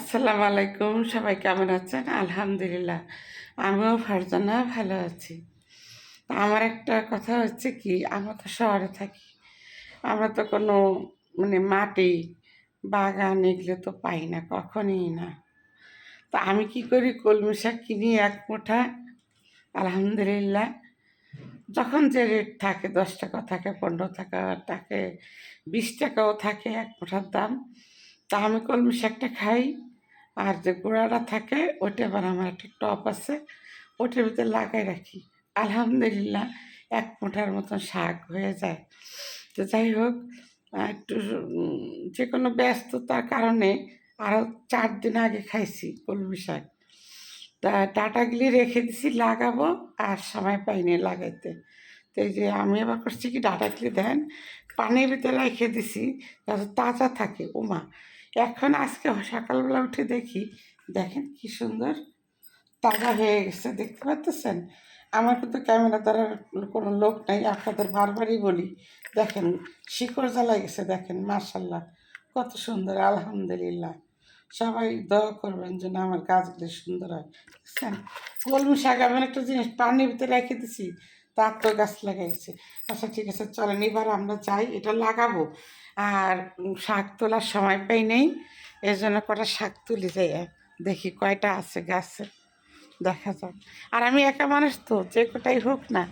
আসসালামু আলাইকুম, সবাই কেমন আছেন? আলহামদুলিল্লাহ, আমিও ফারজানা ভালো আছি। তা আমার একটা কথা হচ্ছে কি, আমরা তো শহরে থাকি, আমরা তো কোনো মানে মাটি, বাগান এগুলো তো পাই না, কখনই না। তা আমি কি করি, কলমি শাক কিনি এক মুঠা, আলহামদুলিল্লাহ। যখন যে রেট থাকে, দশ টাকা থাকে, পনেরো টাকা থাকে বিশ টাকাও থাকে এক মুঠার দাম। তা আমি কলমি শাকটা খাই। আর যে গোড়াটা থাকে ওটা আবার আমার একটা টপ আছে ওটার ভিতরে লাগাই রাখি। আলহামদুলিল্লাহ, এক মুঠার মতন শাক হয়ে যায়। তো যাই হোক একটু যে কোনো ব্যস্ততার কারণে আরও চার দিন আগে খাইছি কলমি শাক। তা ডাটাগুলি রেখে দিছি, লাগাবো, আর সময় পাইনি লাগাইতে। তো এই যে আমি আবার করছি কি ডাটাগুলি দেন, পানির ভিতরে রেখে দিছি যাতে তাজা থাকে ওমা এখন আজকে সকালবেলা উঠে দেখি, দেখেন কি সুন্দর তাজা হয়ে গেছে, দেখতে পাচ্ছেন? আমার কিন্তু ক্যামেরা ধরার কোনো লোক নাই, আপনাদের বারবারই বলি, দেখেন শিকড় জ্বালা গেছে, দেখেন মার্শাল্লাহ কত সুন্দর, আলহামদুলিল্লাহ। সবাই দোয়া করবেন যেন আমার গাছগুলি সুন্দর হয়। বুঝছেন কলমি শাক, এমন একটা জিনিস পানির ভিতরে রেখে দিছি তার তো গাছ লাগাইছে। আচ্ছা ঠিক আছে, চলেন, এবার আমরা যাই, এটা লাগাবো। আর শাক তোলার সময় পাই নেই এর জন্য কটা শাক তুলি যাই দেখি কয়টা আছে গাছে, দেখা যাক। আর আমি একা মানুষ তো, যে কটাই হোক না,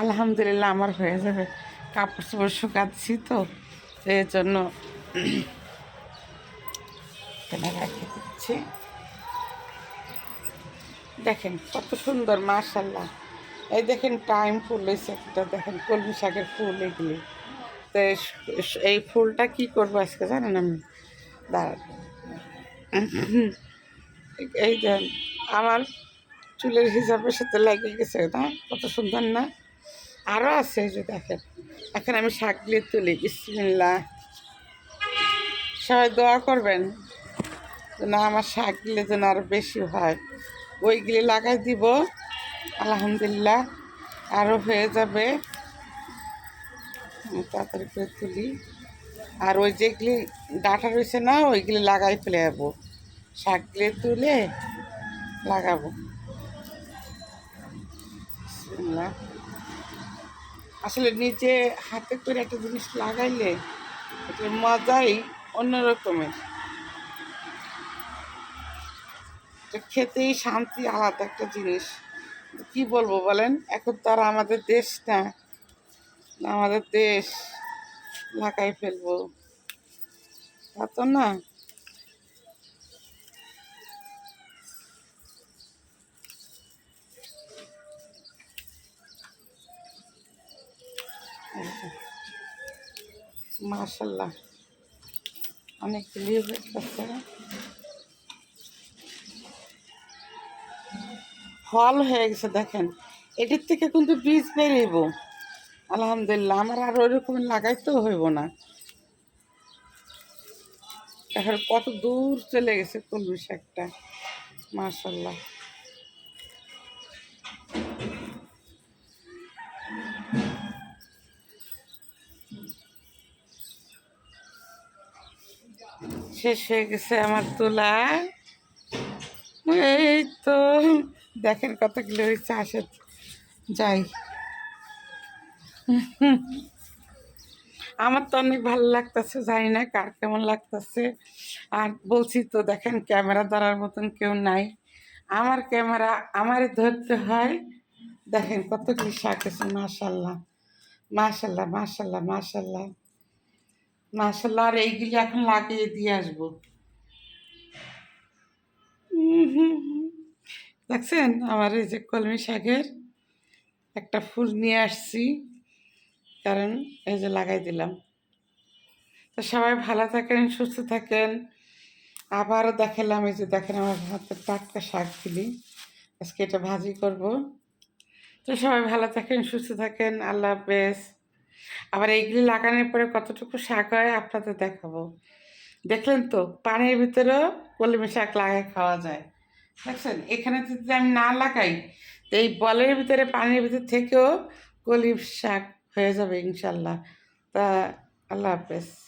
আলহামদুলিল্লাহ আমার হয়ে যাবে। কাপড় চোপড় শুকাচ্ছি তো এর জন্য রেখে দিচ্ছি। দেখেন কত সুন্দর মাশাল্লাহ এই দেখেন টাইম ফুল হয়েছে একটা, দেখেন কলমি শাকের ফুল এগুলি। তো এই- ফুলটা কি করব আজকে জানেন আমি? দাঁড়ান। এই যে আমার চুলের হিসাবের সাথে লেগে গেছে, না? কত সুন্দর না? আরও আছে যে দেখেন। এখন আমি শাকগুলি তুলি বিসমিল্লা সবাই দোয়া করবেন যেন আমার শাকগুলি যেন আরও বেশি হয়। ওইগুলি লাগাই দিব, আলহামদুলিল্লাহ। আরও হয়ে যাবে। তাড়াতাড়ি করে তুলি। আর ওই যেগুলি ডাটা রয়েছে না, ওইগুলি লাগাই ফেলে যাব শাকগুলি তুলে লাগাবো। আসলে নিজে হাতে করে একটা জিনিস লাগাইলে এটার মজাই অন্যরকমের। খেতেই শান্তি আলাদা একটা জিনিস। কি বলব বলেন? এখন তো আর আমাদের দেশ না। আমাদের দেশ লাগাই ফেলব। তা না। মাশাল্লাহ। অনেকগুলি হচ্ছে ফল হয়ে গেছে, দেখেন। এটির থেকে কিন্তু বীজ বেরিয়েব আলহামদুলিল্লাহ, আমার আর ওইরকম লাগাইতেও হইব না। এখন কত দূর চলে গেছে কলমি শাকটা মাশাল্লাহ শেষ হয়ে গেছে আমার তোলা। এই তো, দেখেন কতগুলো হয়েছে আসে যাই। আমার তো অনেক ভালো লাগতেছে, জানি না কার কেমন লাগতেছে। আর বলছি তো, দেখেন ক্যামেরা ধরার মতন কেউ নাই। আমার ক্যামেরা আমারই ধরতে হয়, দেখেন কতগুলি শাক আছে, মাশাল্লাহ। মাশাল্লাহ মাশাল্লাহ মাশাল্লাহ। মাশাল্লাহ, আর এইগুলি এখন লাগিয়ে দিয়ে আসব। দেখছেন আমার এই যে কলমি শাকের একটা ফুল নিয়ে আসছি। কারণ এই যে লাগাই দিলাম। তো সবাই ভালো থাকেন, সুস্থ থাকেন। আবারও দেখালাম এই যে দেখেন আমার হাতের টাটকা শাকগুলি আজকে এটা ভাজি করব। তো সবাই ভালো থাকেন, সুস্থ থাকেন। আল্লাহ হাফেজ। আবার এইগুলি লাগানোর পরে কতটুকু শাক হয় আপনাদের দেখাবো। দেখলেন তো, পানির ভিতরেও কলমি শাক লাগাই খাওয়া যায়। দেখছেন? এখানে যদি আমি না লাগাই, তো এই বলের ভিতরে, পানির ভিতর থেকেও কলিম শাক হয়ে যাবে ইনশাল্লাহ। তা আল্লাহ হাফেজ।